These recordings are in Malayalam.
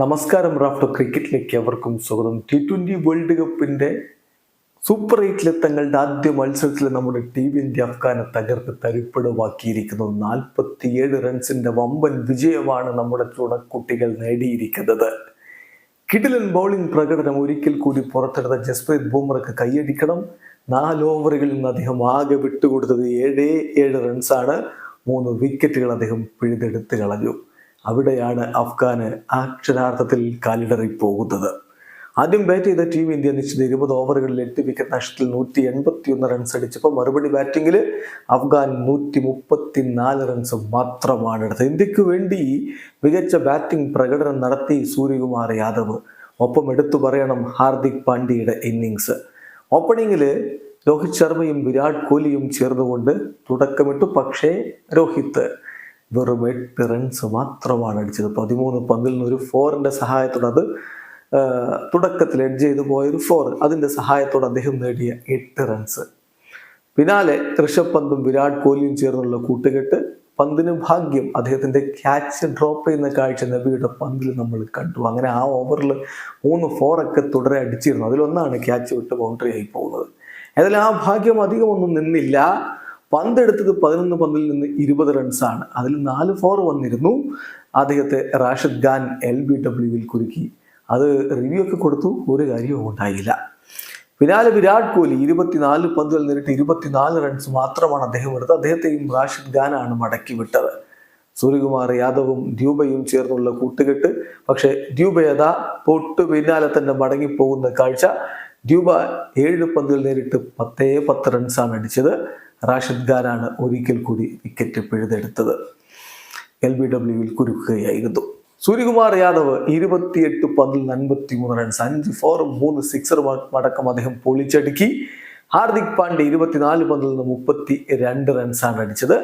നമസ്കാരം റാഫ്റ്റോ ക്രിക്കറ്റിലേക്ക് അവർക്കും സ്വാഗതം. ടി ട്വന്റി വേൾഡ് കപ്പിന്റെ സൂപ്പർ എയ്റ്റിലെ തങ്ങളുടെ ആദ്യ മത്സരത്തിൽ നമ്മുടെ ടീം ഇന്ത്യ അഫ്ഗാനെ തകർത്ത് തരിപ്പിടമാക്കിയിരിക്കുന്നു നാൽപ്പത്തിയേഴ് റൺസിന്റെ വമ്പൻ വിജയമാണ് നമ്മുടെ ചുണക്കുട്ടികൾ നേടിയിരിക്കുന്നത്. കിടിലൻ ബൗളിംഗ് പ്രകടനം ഒരിക്കൽ കൂടി പുറത്തെടുത്ത ജസ്പ്രീത് ബുംറയ്ക്ക് കൈയടിക്കണം. നാല് ഓവറുകളിൽ നിന്ന് അദ്ദേഹം ആകെ വിട്ടുകൊടുത്തത് ഏഴേ ഏഴ് റൺസാണ് മൂന്ന് വിക്കറ്റുകൾ അദ്ദേഹം പിഴുതെടുത്ത് കളഞ്ഞു. അവിടെയാണ് അഫ്ഗാന് അക്ഷരാർത്ഥത്തിൽ കാലിടറി പോകുന്നത്. ആദ്യം ബാറ്റ് ചെയ്ത ടീം ഇന്ത്യ നിശ്ചിത ഇരുപത് ഓവറുകളിൽ എട്ട് വിക്കറ്റ് നഷ്ടത്തിൽ നൂറ്റി എൺപത്തി ഒന്ന് റൺസ് അടിച്ചപ്പോൾ മറുപടി ബാറ്റിംഗിൽ അഫ്ഗാൻ നൂറ്റി മുപ്പത്തി നാല് റൺസ് മാത്രമാണ് എടുത്തത്. ഇന്ത്യയ്ക്ക് വേണ്ടി മികച്ച ബാറ്റിംഗ് പ്രകടനം നടത്തി സൂര്യകുമാർ യാദവ്. ഒപ്പം എടുത്തു പറയണം ഹാർദിക് പാണ്ഡ്യയുടെ ഇന്നിങ്സ് ഓപ്പണിങ്ങിൽ രോഹിത് ശർമ്മയും വിരാട് കോഹ്ലിയും ചേർന്നുകൊണ്ട് തുടക്കമിട്ടു. പക്ഷേ രോഹിത് വെറും എട്ട് റൺസ് മാത്രമാണ് അടിച്ചത്. പതിമൂന്ന് പന്തിൽ നിന്ന് ഒരു ഫോറിന്റെ സഹായത്തോടെ അത് തുടക്കത്തിൽ എഡ്ജ് ചെയ്ത് പോയൊരു ഫോർ. അതിന്റെ സഹായത്തോടെ അദ്ദേഹം നേടിയ എട്ട് റൺസ്. പിന്നാലെ ഋഷഭ് പന്തും വിരാട് കോഹ്ലിയും ചേർന്നുള്ള കൂട്ടുകെട്ട്. പന്തിന് ഭാഗ്യം അദ്ദേഹത്തിന്റെ ക്യാച്ച് ഡ്രോപ്പ് ചെയ്യുന്ന കാഴ്ച നബിയുടെ പന്തിൽ നമ്മൾ കണ്ടു. അങ്ങനെ ആ ഓവറിൽ മൂന്ന് ഫോറൊക്കെ തുടരെ അടിച്ചിരുന്നു. അതിലൊന്നാണ് ക്യാച്ച് വിട്ട് ബൗണ്ടറി ആയി പോകുന്നത്. ഏതായാലും ആ ഭാഗ്യം അധികമൊന്നും നിന്നില്ല. പന്തെടുത്തത് പതിനൊന്ന് പന്തിൽ നിന്ന് ഇരുപത് റൺസാണ് അതിൽ നാല് ഫോർ വന്നിരുന്നു. അദ്ദേഹത്തെ റാഷിദ് ഖാൻ എൽ ബി ഡബ്ല്യുവിൽ കുരുക്കി. അത് റിവ്യൂ ഒക്കെ കൊടുത്തു. ഒരു കാര്യവും ഉണ്ടായില്ല. പിന്നാലെ വിരാട് കോഹ്ലി ഇരുപത്തിനാല് പന്തുകൾ നേരിട്ട് ഇരുപത്തിനാല് റൺസ് മാത്രമാണ് അദ്ദേഹം എടുത്തത്. അദ്ദേഹത്തെയും റാഷിദ് ഖാനാണ് മടക്കി വിട്ടത്. സൂര്യകുമാർ യാദവും ദ്യൂബയും ചേർന്നുള്ള കൂട്ടുകെട്ട്. പക്ഷേ ദ്യൂബയത പൊട്ടു പിന്നാലെ തന്നെ മടങ്ങിപ്പോകുന്ന കാഴ്ച. ദ്യൂബ ഏഴ് പന്തുകൾ നേരിട്ട് പത്തേ പത്ത് റൺസാണ് അടിച്ചത്. റാഷിദ് ഖാനാണ് ഒരിക്കൽ കൂടി വിക്കറ്റ് പിഴുതെടുത്തത്. എൽ ബി ഡബ്ല്യുവിൽ കുരുക്കുകയായിരുന്നു. സൂര്യകുമാർ യാദവ് ഇരുപത്തിയെട്ട് പന്തിൽ അൻപത്തി മൂന്ന് റൺസ് അഞ്ച് ഫോറും മൂന്ന് സിക്സറും അടക്കം അദ്ദേഹം പൊളിച്ചടുക്കി. ഹാർദിക് പാണ്ഡ്യ ഇരുപത്തിനാല് പന്തിൽ നിന്ന് മുപ്പത്തി രണ്ട് റൺസാണ് അടിച്ചത്.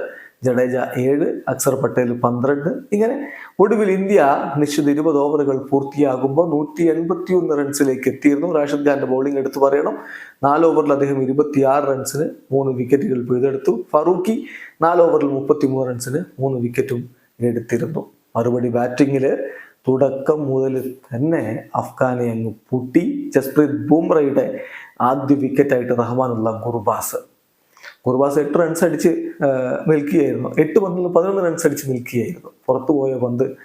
ജഡേജ ഏഴ് അക്സർ പട്ടേൽ പന്ത്രണ്ട്. ഇങ്ങനെ ഒടുവിൽ ഇന്ത്യ നിശ്ചിത ഇരുപത് ഓവറുകൾ പൂർത്തിയാകുമ്പോൾ നൂറ്റി എൺപത്തി ഒന്ന് റൺസിലേക്ക് എത്തിയിരുന്നു. റാഷിദ് ഖാന്റെ ബൗളിംഗ് എടുത്തു പറയണം. നാല് ഓവറിൽ അദ്ദേഹം ഇരുപത്തിയാറ് റൺസിന് മൂന്ന് വിക്കറ്റുകൾ പിഴുതെടുത്തു. ഫറൂഖി നാല് ഓവറിൽ മുപ്പത്തി മൂന്ന് റൺസിന് മൂന്ന് വിക്കറ്റും എടുത്തിരുന്നു. മറുപടി ബാറ്റിങ്ങിൽ തുടക്കം മുതൽ തന്നെ അഫ്ഗാനെ അങ്ങ് പൂട്ടി. ജസ്പ്രീത് ബുംറയുടെ ആദ്യ വിക്കറ്റായിട്ട് റഹ്മാനുള്ള ഗുർബാസ് ഗുർബാസ് എട്ട് റൺസ് അടിച്ച് നിൽക്കുകയായിരുന്നു. എട്ട് പന്തിൽ നിന്ന് പതിനൊന്ന് റൺസ് അടിച്ച് നിൽക്കുകയായിരുന്നു. പുറത്തു പോയ പന്ത്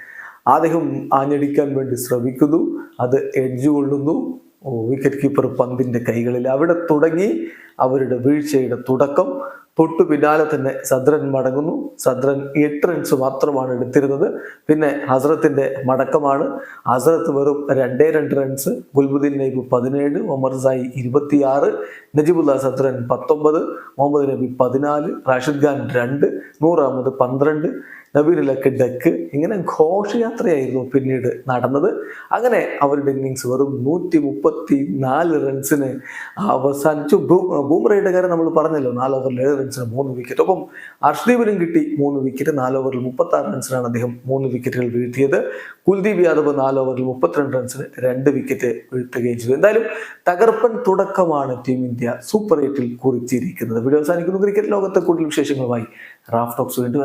അദ്ദേഹം ആഞ്ഞടിക്കാൻ വേണ്ടി ശ്രമിക്കുന്നു. അത് എഡ്ജ് കൊള്ളുന്നു. വിക്കറ്റ് കീപ്പർ പന്തിന്റെ കൈകളിൽ. അവിടെ തുടങ്ങി അവരുടെ വീഴ്ചയുടെ തുടക്കം. തൊട്ടു പിന്നാലെ തന്നെ സദ്രൻ മടങ്ങുന്നു. സദ്രൻ എട്ട് റൺസ് മാത്രമാണ് എടുത്തിരുന്നത്. പിന്നെ ഹസ്രത്തിന്റെ മടക്കമാണ്. ഹസ്രത്ത് വെറും രണ്ടേ രണ്ട് റൺസ് ഗുൽബുദ്ദീൻ നൈബ് പതിനേഴ് ഒമർ സായി ഇരുപത്തിയാറ് നജീബുല്ല സദ്രൻ പത്തൊമ്പത് മുഹമ്മദ് നബി പതിനാല് റാഷിദ് ഖാൻ രണ്ട് നൂർ അഹമ്മദ് പന്ത്രണ്ട് നബീറിലൊക്കെ ഡക്ക് ഇങ്ങനെ ഘോഷയാത്രയായിരുന്നു പിന്നീട് നടന്നത്. അങ്ങനെ അവരുടെ ഇന്നിങ്സ് വെറും നൂറ്റി മുപ്പത്തി നാല് റൺസിന് അവസാനിച്ചു ബൂമറയുടെ കാര്യം നമ്മൾ പറഞ്ഞല്ലോ നാല് ഓവറിൽ ഏഴ് റൺസിന് മൂന്ന് വിക്കറ്റ് ഒപ്പം അർഷ്ദീപിനും കിട്ടി മൂന്ന് വിക്കറ്റ് നാല് ഓവറിൽ മുപ്പത്തി ആറ് റൺസിനാണ് അദ്ദേഹം മൂന്ന് വിക്കറ്റുകൾ വീഴ്ത്തിയത്. കുൽദീപ് യാദവ് നാല് ഓവറിൽ മുപ്പത്തിരണ്ട് റൺസിന് രണ്ട് വിക്കറ്റ് വീഴ്ത്തുകയും ചെയ്തു. എന്തായാലും തകർപ്പൻ തുടക്കമാണ് ടീം ഇന്ത്യ സൂപ്പർ എയ്റ്റിൽ കുറിച്ചിരിക്കുന്നത്. വീഡിയോ അവസാനിക്കുന്നു. ക്രിക്കറ്റ് ലോകത്തെ കൂടുതൽ വിശേഷങ്ങളുമായി റാഫ് ടോക്സ് വീണ്ടും